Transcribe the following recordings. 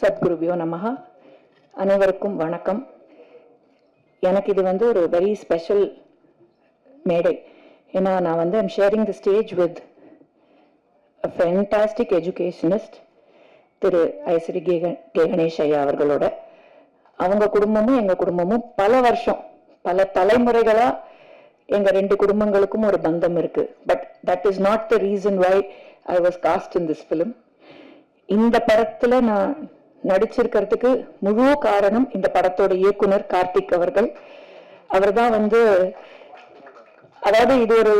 சத்குருபியோ நமஹா. அனைவருக்கும் வணக்கம். எனக்கு இது வந்து ஒரு வெரி ஸ்பெஷல் மேடை. ஏன்னா நான் வந்து I'm sharing the stage with fantastic educationist Thiru Ishari K K Ganesh ஐயா அவர்களோட. அவங்க குடும்பமும் எங்கள் குடும்பமும் பல வருஷம் பல தலைமுறைகளாக எங்க ரெண்டு குடும்பங்களுக்கும் ஒரு பந்தம் இருக்கு. But that is not the reason why I was cast in this film இந்த படத்துல நான் நடிச்சிருக்கிறதுக்கு முழு காரணம் இந்த படத்தோட இயக்குனர் கார்த்திக் அவர்கள். அவர்தான் வந்து அதாவது இது ஒரு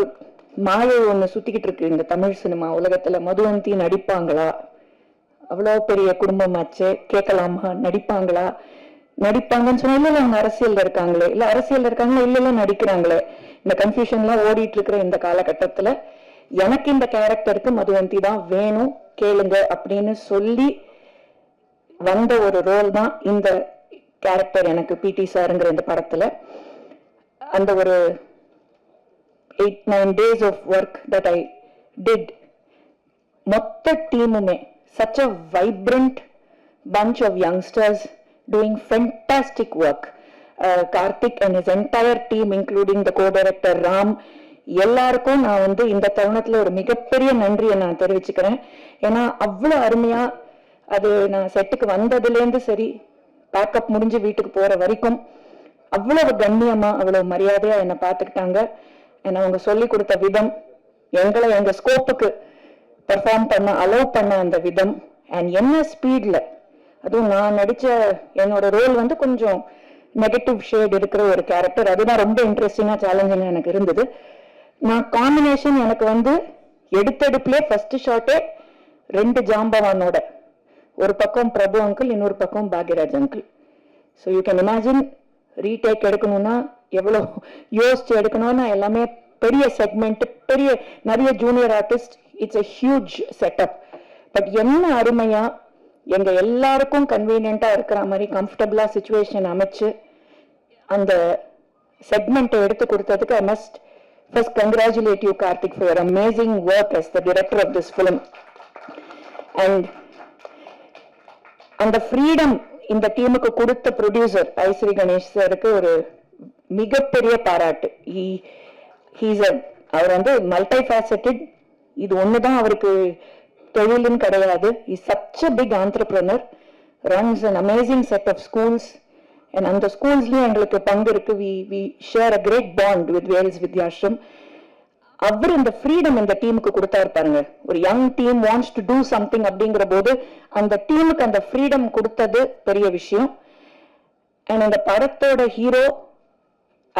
மாயை ஒன்று சுத்திக்கிட்டு இருக்கு இந்த தமிழ் சினிமா உலகத்துல. மதுவந்தி நடிப்பாங்களா? அவ்வளோ பெரிய குடும்பமாச்சு கேட்கலாமா? நடிப்பாங்களா? நடிப்பாங்கன்னு சொன்னா இல்ல அவங்க அரசியல்ல இருக்காங்களே. இல்ல அரசியல்ல இருக்காங்களா? இல்ல இல்ல நடிக்கிறாங்களே. இந்த கன்ஃபியூஷன்லாம் ஓடிட்டு இருக்கிற இந்த காலகட்டத்துல எனக்கு இந்த கேரக்டருக்கு மதுவந்தி தான் வேணும் கேளுங்க அப்படின்னு சொல்லி வந்த ஒரு ரோல் தான் இந்த கேரக்டர் எனக்கு பிடி சாருங்கிற இந்த படத்துல. அந்த ஒரு eight nine days of work that I did மொத்த டீமுமே such a vibrant bunch of youngsters doing fantastic work Karthik and is entire team including the co director Ram எல்லாருக்கும் நான் வந்து இந்த தருணத்துல ஒரு மிகப்பெரிய நன்றியை நான் தெரிவிச்சுக்கிறேன். ஏன்னா அவ்வளோ அருமையா அது நான் செட்டுக்கு வந்ததுலேருந்து சரி பேக்கப் முடிஞ்சு வீட்டுக்கு போகிற வரைக்கும் அவ்வளவு கண்ணியமாக அவ்வளோ மரியாதையாக என்னை பார்த்துக்கிட்டாங்க. என்னை அவங்க சொல்லி கொடுத்த விதம் எங்களை எங்கள் ஸ்கோப்புக்கு பெர்ஃபார்ம் பண்ண அலோவ் பண்ண அந்த விதம். அண்ட் என்ன ஸ்பீடில் அதுவும் நான் நடித்த என்னோட ரோல் வந்து கொஞ்சம் நெகட்டிவ் ஷேட் இருக்கிற ஒரு கேரக்டர் அதுதான் ரொம்ப இன்ட்ரெஸ்டிங்காக சேலஞ்சிங்காக எனக்கு இருந்தது. நான் காம்பினேஷன் எனக்கு வந்து எடுத்தெடுப்புலேயே ஃபர்ஸ்ட் ஷாட்டே ரெண்டு ஜாம்பவானோட ஒரு பக்கம் பிரபு அங்கிள் இன்னொரு பக்கம் Bhagyaraj uncle so you can imagine retake எடுக்கணும்னா எவ்வளோ யோசிச்சு எடுக்கணும்னா எல்லாமே பெரிய செக்மெண்ட் பெரிய நிறைய junior artist it's a huge setup but என்ன அருமையா எங்க எல்லாருக்கும் கன்வீனியண்டா இருக்கிற மாதிரி கம்ஃபர்டபுளா சுச்சுவேஷன் அமைச்சு அந்த செக்மெண்ட்டை எடுத்து கொடுத்ததுக்கு I must first congratulate you Karthik for amazing work as the director of this film and அந்த ஃப்ரீடம் இந்த டீமுக்கு கொடுத்த ப்ரொடியூசர் ஐஸ்ரீ கணேஷ் சாருக்கு ஒரு மிகப்பெரிய பாராட்டு. ஹீஸ் அவர் வந்து மல்டி ஃபேசட்டட் இது ஒண்ணுதான் அவருக்கு தொழிலுன்னு கிடையாது. Is such a big entrepreneur runs an amazing set of schools and அந்த ஸ்கூல்ஸ்லயும் எங்களுக்கு பங்கு இருக்கு. We we share a great bond with Vels Vidyashram அவர் இந்த ஃப்ரீடம் இந்த டீமுக்கு கொடுத்தாரு பாருங்க. ஒரு young team wants to do something அப்படிங்கிற போது அந்த டீமுக்கு அந்த ஃப்ரீடம் கொடுத்தது பெரிய விஷயம். அண்ட் அந்த படத்தோட hero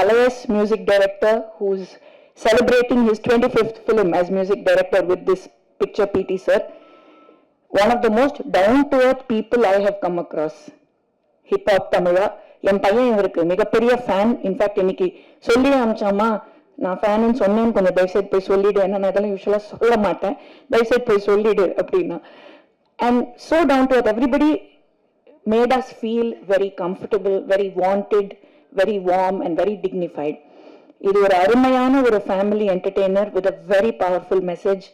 alias music director who's celebrating his 25th film as music director with this picture PT sir. One of the most down to earth people I have come across. Hip hop Tamizha. என் பையன் இவருக்கு மிகப்பெரிய fan in fact இன்னைக்கு சொல்லி அமிச்சாமா நான் ஃபேனுன்னு சொன்னேன்னு கொஞ்சம் தயவுசெய்து போய் சொல்லிடு. ஏன்னா நான் இதெல்லாம் யூஸ்வலாக சொல்ல மாட்டேன். தயவுசெய்து போய் சொல்லிடு அப்படின்னா. And so down to everybody made us feel very comfortable very wanted very warm and very dignified இது ஒரு அருமையான ஒரு family entertainer with a very powerful message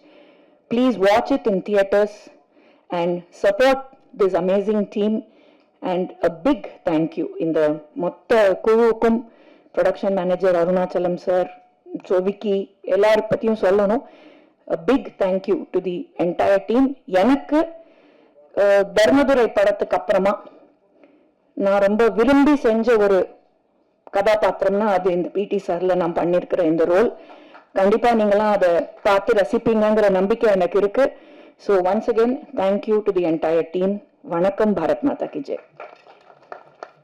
please watch it in theatres and support this amazing team and a big thank you இந்த மொத்த குழுவுக்கும் production manager Arunachalam sir so Vicky எல்லார பற்றியும் சொல்லணும். Big thank you to the entire team எனக்கு தர்மதுரை படத்துக்கு அப்புறமா நான் ரொம்ப விரும்பி செஞ்ச ஒரு கதாபாத்திரம்னா அது இந்த பிடி சார்ல நான் பண்ணியிருக்கிற இந்த ரோல். கண்டிப்பா நீங்களாம் அதை பார்த்து ரசிப்பீங்கிற நம்பிக்கை எனக்கு இருக்கு. So once again thank you to the entire team வணக்கம் பாரத் மாதா கி ஜெய்.